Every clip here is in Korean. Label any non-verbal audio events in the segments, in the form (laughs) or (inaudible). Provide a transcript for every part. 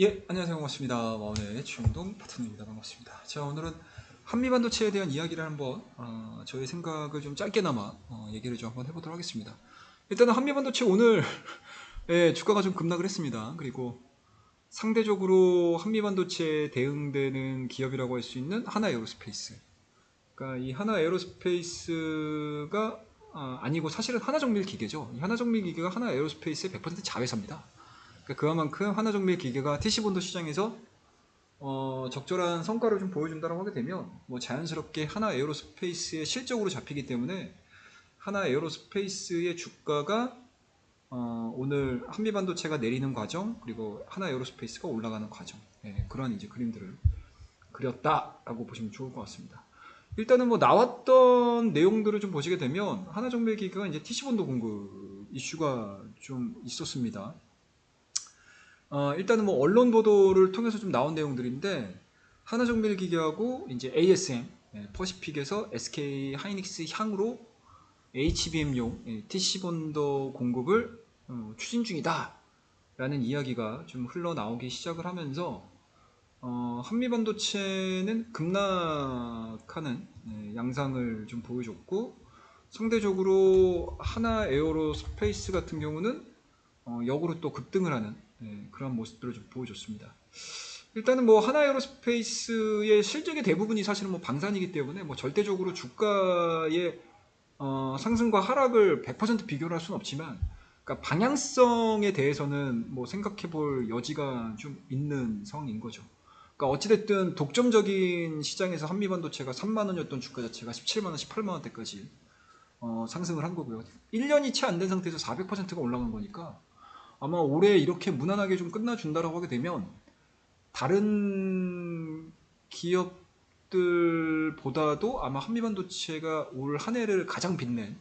예, 안녕하세요. 반갑습니다. 와운의 주영동 파트너입니다. 반갑습니다. 자, 오늘은 한미반도체에 대한 이야기를 한번, 어, 저의 생각을 좀 짧게나마, 어, 얘기를 좀 한번 해보도록 하겠습니다. 일단은 한미반도체 오늘, (laughs) 예, 주가가 좀 급락을 했습니다. 그리고 상대적으로 한미반도체에 대응되는 기업이라고 할 수 있는 하나 에어로스페이스. 그러니까 이 하나 에어로스페이스가, 아, 아니고 사실은 하나정밀 기계죠. 이 하나정밀 기계가 하나 에어로스페이스의 100% 자회사입니다. 그러니까 그만큼 하나정밀 기계가 TC본도 시장에서 어, 적절한 성과를 좀 보여준다고 하게 되면 뭐 자연스럽게 하나 에어로스페이스의 실적으로 잡히기 때문에 하나 에어로스페이스의 주가가 어, 오늘 한미반도체가 내리는 과정 그리고 하나 에어로스페이스가 올라가는 과정 예, 그런 이제 그림들을 그렸다라고 보시면 좋을 것 같습니다. 일단은 뭐 나왔던 내용들을 좀 보시게 되면 하나정밀 기계가 이제 TC본도 공급 이슈가 좀 있었습니다. 어, 일단은 뭐 언론 보도를 통해서 좀 나온 내용들인데 하나정밀 기계하고 이제 ASM 예, 퍼시픽에서 SK 하이닉스 향으로 HBM용 예, TC 본더 공급을 어, 추진 중이다 라는 이야기가 좀 흘러나오기 시작을 하면서 어, 한미 반도체는 급락하는 예, 양상을 좀 보여줬고 상대적으로 하나 에어로 스페이스 같은 경우는 어, 역으로 또 급등을 하는 예, 그런 모습들을 좀 보여줬습니다. 일단은 뭐 하나에어로스페이스의 실적의 대부분이 사실은 뭐 방산이기 때문에 뭐 절대적으로 주가의 어, 상승과 하락을 100% 비교를 할 수는 없지만 그러니까 방향성에 대해서는 뭐 생각해 볼 여지가 좀 있는 상황인 거죠. 그러니까 어찌됐든 독점적인 시장에서 한미반도체가 3만 원이었던 주가 자체가 17만 원, 18만 원대까지 어, 상승을 한 거고요. 1년이 채 안 된 상태에서 400%가 올라간 거니까 아마 올해 이렇게 무난하게 좀 끝나준다라고 하게 되면 다른 기업들보다도 아마 한미반도체가 올 한 해를 가장 빛낸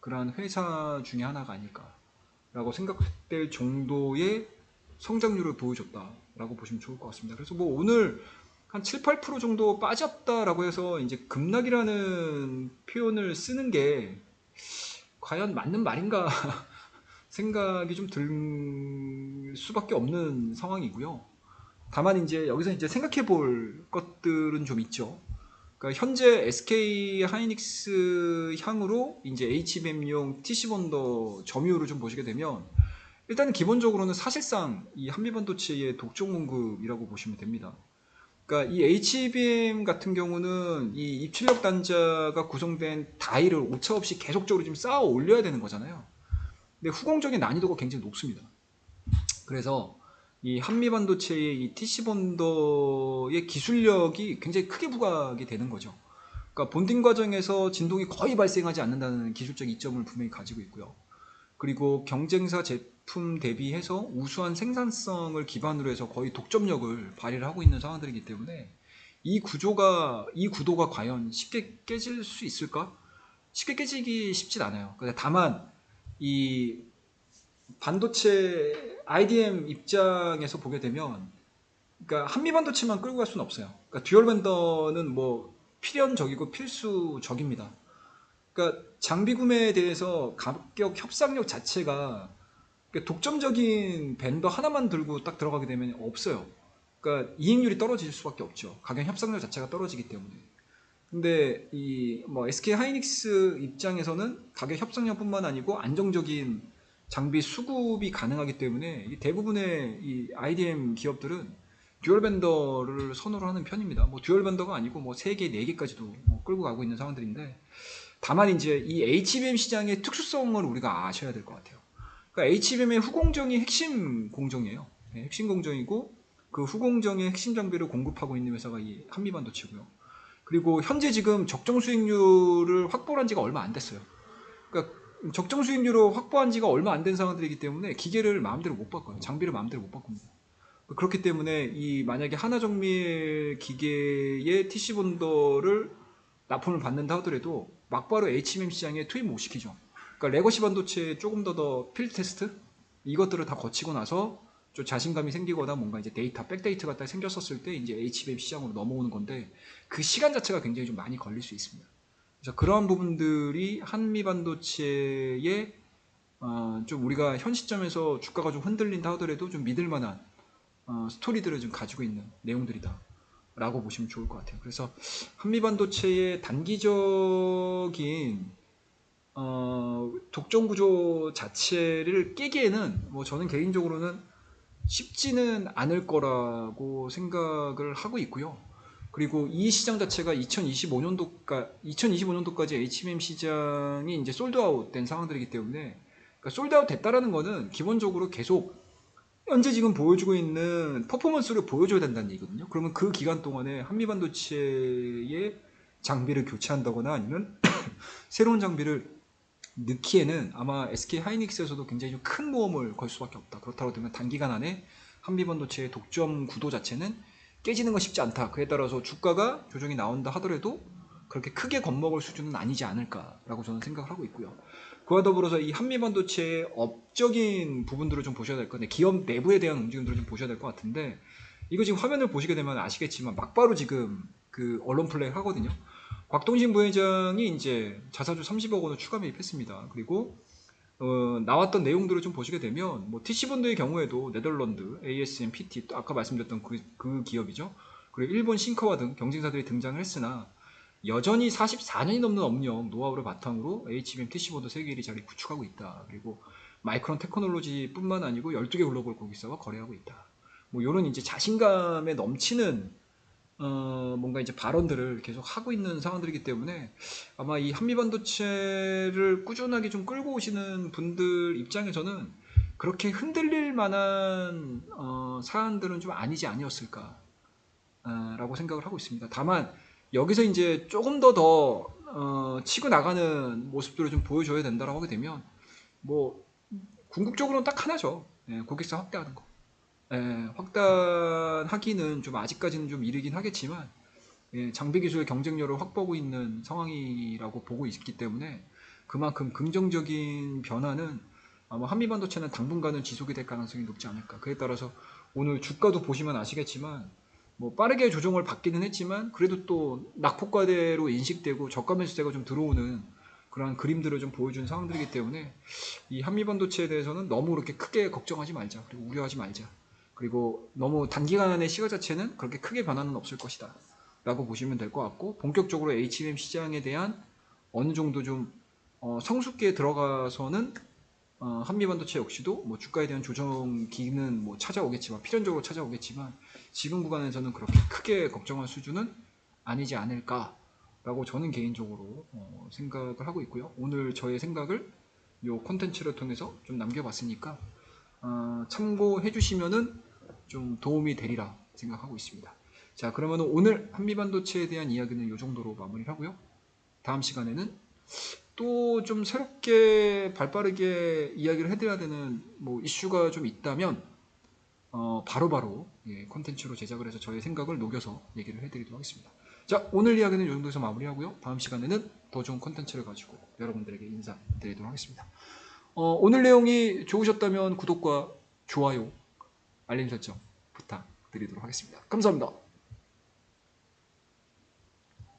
그러한 회사 중에 하나가 아닐까라고 생각될 정도의 성장률을 보여줬다라고 보시면 좋을 것 같습니다. 그래서 뭐 오늘 한 7, 8% 정도 빠졌다라고 해서 이제 급락이라는 표현을 쓰는 게 과연 맞는 말인가 생각이 좀 들 수밖에 없는 상황이고요. 다만 이제 여기서 이제 생각해 볼 것들은 좀 있죠. 그러니까 현재 SK 하이닉스 향으로 이제 HBM용 TC 본더 점유율을 좀 보시게 되면 일단 기본적으로는 사실상 이 한미반도체의 독점 공급이라고 보시면 됩니다. 그러니까 이 HBM 같은 경우는 이 입출력 단자가 구성된 다이를 오차 없이 계속적으로 좀 쌓아 올려야 되는 거잖아요. 근데 후공적인 난이도가 굉장히 높습니다. 그래서 이 한미 반도체의 이 TC 본더의 기술력이 굉장히 크게 부각이 되는 거죠. 그러니까 본딩 과정에서 진동이 거의 발생하지 않는다는 기술적 이점을 분명히 가지고 있고요. 그리고 경쟁사 제품 대비해서 우수한 생산성을 기반으로 해서 거의 독점력을 발휘를 하고 있는 상황들이기 때문에 이 구조가 이 구도가 과연 쉽게 깨질 수 있을까? 쉽게 깨지기 쉽진 않아요. 다만 이 반도체 IDM 입장에서 보게 되면 그러니까 한미 반도체만 끌고 갈 수는 없어요. 그러니까 듀얼 벤더는 뭐 필연적이고 필수적입니다. 그러니까 장비 구매에 대해서 가격 협상력 자체가 그러니까 독점적인 벤더 하나만 들고 딱 들어가게 되면 없어요. 그러니까 이익률이 떨어질 수밖에 없죠. 가격 협상력 자체가 떨어지기 때문에. 근데 이 뭐 SK 하이닉스 입장에서는 가격 협상력뿐만 아니고 안정적인 장비 수급이 가능하기 때문에 대부분의 이 IDM 기업들은 듀얼 벤더를 선호를 하는 편입니다. 뭐 듀얼 벤더가 아니고 뭐 3개, 4개까지도 뭐 끌고 가고 있는 상황들인데 다만 이제 이 HBM 시장의 특수성을 우리가 아셔야 될 것 같아요. 그러니까 HBM의 후공정이 핵심 공정이에요. 네, 핵심 공정이고 그 후공정의 핵심 장비를 공급하고 있는 회사가 이 한미반도체고요. 그리고 현재 지금 적정 수익률을 확보한 지가 얼마 안 됐어요. 그러니까 적정 수익률을 확보한 지가 얼마 안 된 상황들이기 때문에 기계를 마음대로 못 바꿔요. 장비를 마음대로 못 바꿉니다. 그렇기 때문에 이 만약에 하나정밀 기계의 TC 본더를 납품을 받는다 하더라도 막바로 HMM 시장에 투입 못 시키죠. 그러니까 레거시 반도체 조금 더 더 필드 테스트 이것들을 다 거치고 나서 좀 자신감이 생기거나 뭔가 이제 데이터, 백데이터가 딱 생겼었을 때 이제 HBM 시장으로 넘어오는 건데 그 시간 자체가 굉장히 좀 많이 걸릴 수 있습니다. 그래서 그러한 부분들이 한미 반도체에 어, 좀 우리가 현 시점에서 주가가 좀 흔들린다 하더라도 좀 믿을 만한 어, 스토리들을 좀 가지고 있는 내용들이다. 라고 보시면 좋을 것 같아요. 그래서 한미 반도체의 단기적인 어, 독점 구조 자체를 깨기에는 뭐 저는 개인적으로는 쉽지는 않을 거라고 생각을 하고 있고요. 그리고 이 시장 자체가 2025년도까 2025년도까지 HBM 시장이 이제 솔드아웃 된 상황들이기 때문에 그러니까 솔드아웃 됐다라는 거는 기본적으로 계속 현재 지금 보여주고 있는 퍼포먼스를 보여줘야 된다는 얘기거든요. 그러면 그 기간 동안에 한미 반도체의 장비를 교체한다거나 아니면 (clears throat) 새로운 장비를 넣기에는 아마 SK 하이닉스에서도 굉장히 좀 큰 모험을 걸 수밖에 없다. 그렇다고 되면 단기간 안에 한미반도체의 독점 구도 자체는 깨지는 건 쉽지 않다. 그에 따라서 주가가 조정이 나온다 하더라도 그렇게 크게 겁먹을 수준은 아니지 않을까라고 저는 생각을 하고 있고요. 그와 더불어서 이 한미반도체의 업적인 부분들을 좀 보셔야 될 건데 기업 내부에 대한 움직임들을 좀 보셔야 될 것 같은데 이거 지금 화면을 보시게 되면 아시겠지만 막바로 지금 그 언론 플레이 하거든요. 곽동신 부회장이 이제 자사주 30억 원을 추가 매입했습니다. 그리고 어, 나왔던 내용들을 좀 보시게 되면 뭐 TC본드의 경우에도 네덜란드, ASM, PT 또 아까 말씀드렸던 그, 그 기업이죠. 그리고 일본 싱커와 등 경쟁사들이 등장을 했으나 여전히 44년이 넘는 업력, 노하우를 바탕으로 HBM, TC본드 세계 1위 자리 구축하고 있다. 그리고 마이크론 테크놀로지뿐만 아니고 12개 글로벌 고객사와 거래하고 있다. 뭐 이런 이제 자신감에 넘치는 어, 뭔가 이제 발언들을 계속 하고 있는 상황들이기 때문에 아마 이 한미 반도체를 꾸준하게 좀 끌고 오시는 분들 입장에서는 그렇게 흔들릴 만한 어, 사안들은 좀 아니지 아니었을까라고 생각을 하고 있습니다. 다만 여기서 이제 조금 더더 어, 치고 나가는 모습들을 좀 보여줘야 된다라고 하게 되면 뭐 궁극적으로는 딱 하나죠. 예, 고객사 확대하는 거. 예, 확단하기는 좀 아직까지는 좀 이르긴 하겠지만 예, 장비 기술의 경쟁력을 확보하고 있는 상황이라고 보고 있기 때문에 그만큼 긍정적인 변화는 아마 한미 반도체는 당분간은 지속이 될 가능성이 높지 않을까. 그에 따라서 오늘 주가도 보시면 아시겠지만 뭐 빠르게 조정을 받기는 했지만 그래도 또 낙폭과대로 인식되고 저가 매수세가 좀 들어오는 그러한 그림들을 좀 보여준 상황들이기 때문에 이 한미 반도체에 대해서는 너무 그렇게 크게 걱정하지 말자 그리고 우려하지 말자 그리고 너무 단기간의 시각 자체는 그렇게 크게 변화는 없을 것이다 라고 보시면 될 것 같고 본격적으로 HBM 시장에 대한 어느 정도 좀 어, 성숙기에 들어가서는 어, 한미 반도체 역시도 뭐 주가에 대한 조정기는 뭐 찾아오겠지만 필연적으로 찾아오겠지만 지금 구간에서는 그렇게 크게 걱정할 수준은 아니지 않을까라고 저는 개인적으로 어, 생각을 하고 있고요. 오늘 저의 생각을 이 콘텐츠를 통해서 좀 남겨봤으니까 어, 참고해 주시면은 좀 도움이 되리라 생각하고 있습니다. 자, 그러면 오늘 한미반도체에 대한 이야기는 이 정도로 마무리를 하고요. 다음 시간에는 또 좀 새롭게 발빠르게 이야기를 해드려야 되는 뭐 이슈가 좀 있다면 어, 바로바로 예, 콘텐츠로 제작을 해서 저의 생각을 녹여서 얘기를 해드리도록 하겠습니다. 자, 오늘 이야기는 이 정도에서 마무리하고요. 다음 시간에는 더 좋은 콘텐츠를 가지고 여러분들에게 인사드리도록 하겠습니다. 어, 오늘 내용이 좋으셨다면 구독과 좋아요, 알림 설정 부탁드리도록 하겠습니다. 감사합니다.